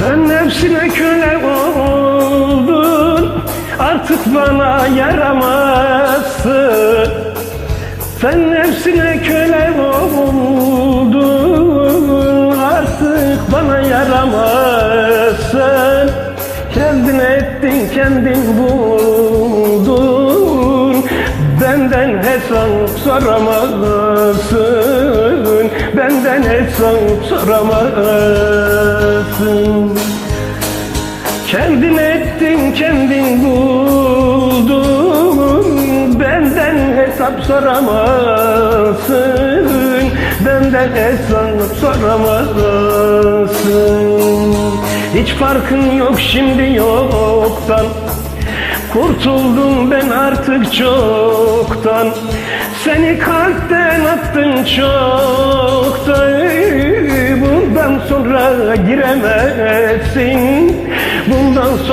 Sen nefsine köle oldun Artık bana yaramazsın. Sen nefsine köle oldun Artık bana yaramazsın. Kendin ettin kendin buldun Benden hesap soramazsın. Benden hesap soramazsın Kendin ettin kendin buldun Benden hesap soramazsın. Benden hesap soramazsın. Hiç farkın yok şimdi yoktan. Kurtuldum ben artık çoktan. Seni kalpten attın çoktan. Bundan sonra giremezsin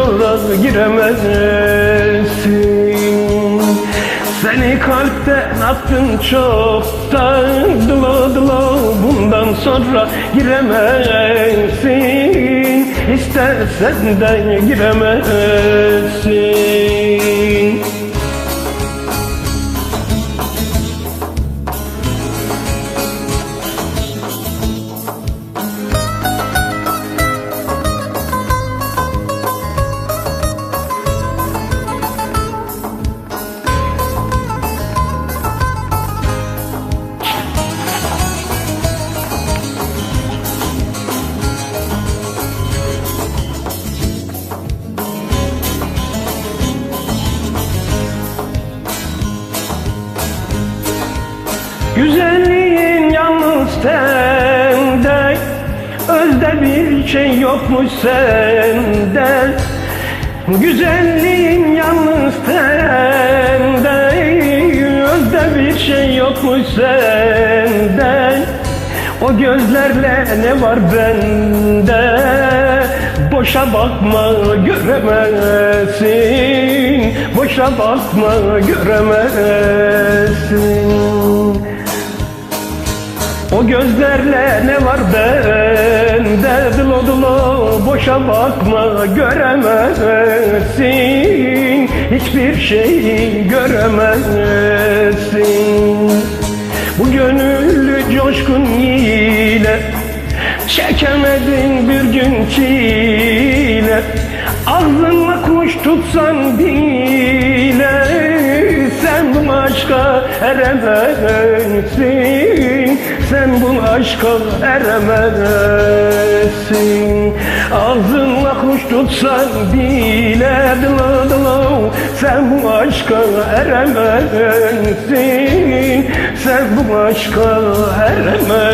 Sonra giremezsin. Seni kalpten attın çoktan Dıla dıla bundan sonra giremezsin. İstersen de giremezsin Güzelliğin yalnız sende. Özde bir şey yokmuş sende. Güzelliğin yalnız sende. Özde bir şey yokmuş sende. O gözlerle ne var bende? Boşa bakma göremezsin. Boşa bakma göremezsin o gözlerle ne var bende? Dılo dılo boşa bakma göremezsin. Hiçbir şey göremezsin. Bu gönüllü coşkun ile Çekemedin bir gün çile. Ağzınla kuş tutsan bile Sen bu aşka eremezsin Sen bu aşka eremezsin. Ağzınla kuş tutsan bile dıla dıla Sen bu aşka eremezsin. Sen bu aşka eremezsin